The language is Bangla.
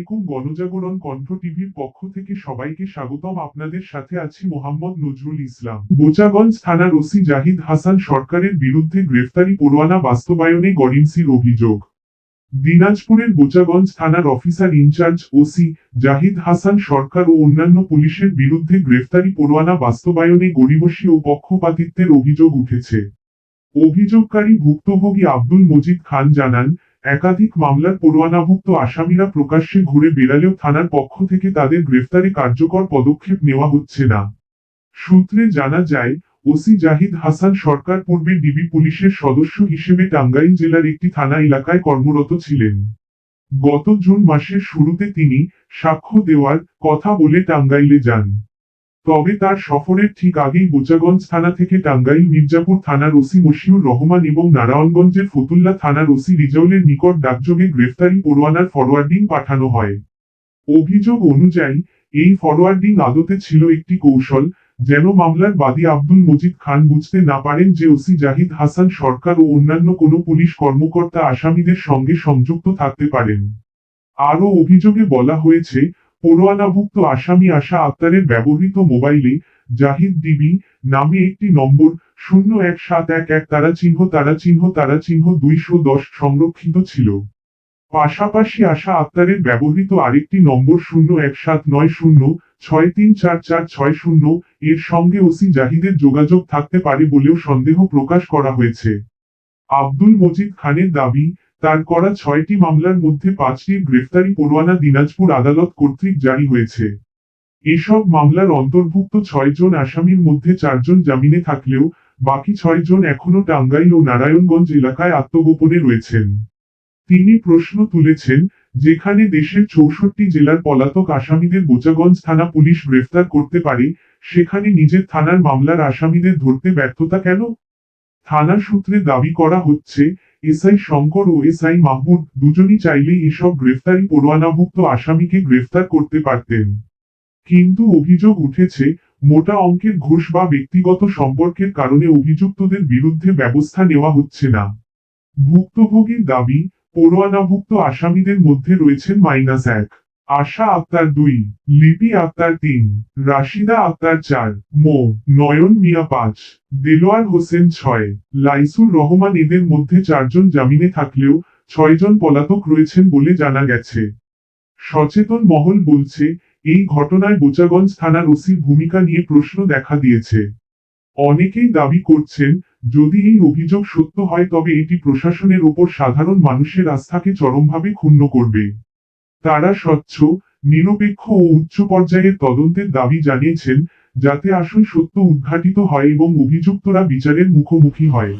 আলাইকুম গণজাগরণ কণ্ঠ টিভির পক্ষ থেকে সবাইকে স্বাগতম। আপনাদের সাথে আছি মোহাম্মদ নজরুল ইসলাম। বোচাগঞ্জ থানার ওসি জাহিদ হাসান সরকারের বিরুদ্ধে গ্রেফতারি পরোয়ানা বাস্তবায়নে গরিমসির অভিযোগ। দিনাজপুরের বোচাগঞ্জ থানার officer incharge OC Zahid Hasan Sarkar ও অন্যান্য পুলিশের বিরুদ্ধে গ্রেফতারি পরোয়ানা বাস্তবায়নে গরিমসি ও পক্ষপাতিত্বের অভিযোগ উঠেছে। অভিযোগকারী ভুক্তভোগী আব্দুল মজিদ খান জানান একাধিক মামলার পরোয়ানাভুক্ত আসামিরা প্রকাশ্যে ঘুরে বেড়ালেও থানার পক্ষ থেকে তাদের গ্রেফতারে কার্যকর পদক্ষেপ নেওয়া হচ্ছে না। সূত্রে জানা যায়, ওসি জাহিদ হাসান সরকার পূর্বে ডিবি পুলিশের সদস্য হিসেবে টাঙ্গাইল জেলার একটি থানা এলাকায় কর্মরত ছিলেন। গত জুন মাসের শুরুতে তিনি সাক্ষ্য দেওয়ার কথা বলে টাঙ্গাইলে যান। তবে তার সফরের ঠিক আগেই বোচাগঞ্জ থানা থেকে টাঙ্গাইল মির্জাপুর থানার ওসি মশিউর রহমান এবং নারায়ণগঞ্জের ফতুল্লা থানার ওসি রিজাউলের নিকট ডাকযোগে গ্রেফতারি পরোয়ানার ফরওয়ার্ডিং পাঠানো হয়। অভিযোগ অনুযায়ী, এই ফরওয়ার্ডিং আদতে ছিল একটি কৌশল, যেন মামলার বাদী আব্দুল মজিদ খান বুঝতে না পারেন যে ওসি জাহিদ হাসান সরকার ও অন্যান্য কোনো পুলিশ কর্মকর্তা আসামিদের সঙ্গে সংযুক্ত থাকতে পারেন। আরও অভিযোগে বলা হয়েছে পরোয়ানাভুক্ত আসামি আশা আক্তারের ব্যবহৃত মোবাইলে জাহিদ ডিবি নামে একটি নম্বর শূন্য এক সাত এক এক তারা চিহ্ন তারা চিহ্ন তারা চিহ্ন দুইশো দশ সংরক্ষিত ছিল। পাশাপাশি আশা আক্তারের ব্যবহৃত আরেকটি নম্বর শূন্য এক সাত নয় শূন্য ছয় তিন চার চার ছয় শূন্য এর সঙ্গে ওসি জাহিদের যোগাযোগ থাকতে পারে বলেও সন্দেহ প্রকাশ করা হয়েছে। আব্দুল মজিদ খানের দাবি তার করা ছয়টি মামলার মধ্যে পাঁচটির গ্রেফতারি পরোয়ানা দিনাজপুর আদালত কর্তৃক জারি হয়েছে। এসব মামলার অন্তর্ভুক্ত ছয়জন আসামির মধ্যে চারজন জামিনে থাকলেও বাকি ছয়জন এখনও টাঙ্গাইল ও নারায়ণগঞ্জ এলাকায় আত্মগোপনে রয়েছেন। তিনি প্রশ্ন তুলেছেন, যেখানে দেশের চৌষট্টি জেলার পলাতক আসামিদের বোচাগঞ্জ থানা পুলিশ গ্রেফতার করতে পারে, সেখানে নিজের থানার মামলার আসামিদের ধরতে ব্যর্থতা কেন? থানা সূত্রে দাবি করা হচ্ছে, এসআই শঙ্কর ও এসআই মাহমুদ দুজনই চাইলেই এসব গ্রেফতারি পরোয়ানাভুক্ত আসামিকে গ্রেফতার করতে পারতেন। কিন্তু অভিযোগ উঠেছে, মোটা অঙ্কের ঘুষ বা ব্যক্তিগত সম্পর্কের কারণে অভিযুক্তদের বিরুদ্ধে ব্যবস্থা নেওয়া হচ্ছে না। ভুক্তভোগীর দাবি, পরোয়ানাভুক্ত আসামিদের মধ্যে রয়েছেন মাইনাস এক। আশা আক্তার দুই, লিপি আক্তার তিন, রাশিদা আক্তার চার, মো, নয়ন মিয়া পাঁচ, দেলোয়ার হোসেন ছয়, লাইসুর রহমান এদের মধ্যে চারজন জামিনে থাকলেও ছয়জন পলাতক রয়েছেন বলে জানা গেছে। সচেতন মহল বলছে, এই ঘটনায় বোচাগঞ্জ থানার ওসির ভূমিকা নিয়ে প্রশ্ন দেখা দিয়েছে। অনেকেই দাবি করছেন, যদি এই অভিযোগ সত্য হয় তবে এটি প্রশাসনের ওপর সাধারণ মানুষের আস্থাকে চরমভাবে ক্ষুণ্ণ করবে। তারা স্বচ্ছ, নিরপেক্ষ ও উচ্চ পর্যায়ের তদন্তের দাবি জানিয়েছেন, যাতে আসল সত্য উদ্ঘাটিত হয় এবং অভিযুক্তরা বিচারের মুখোমুখি হয়।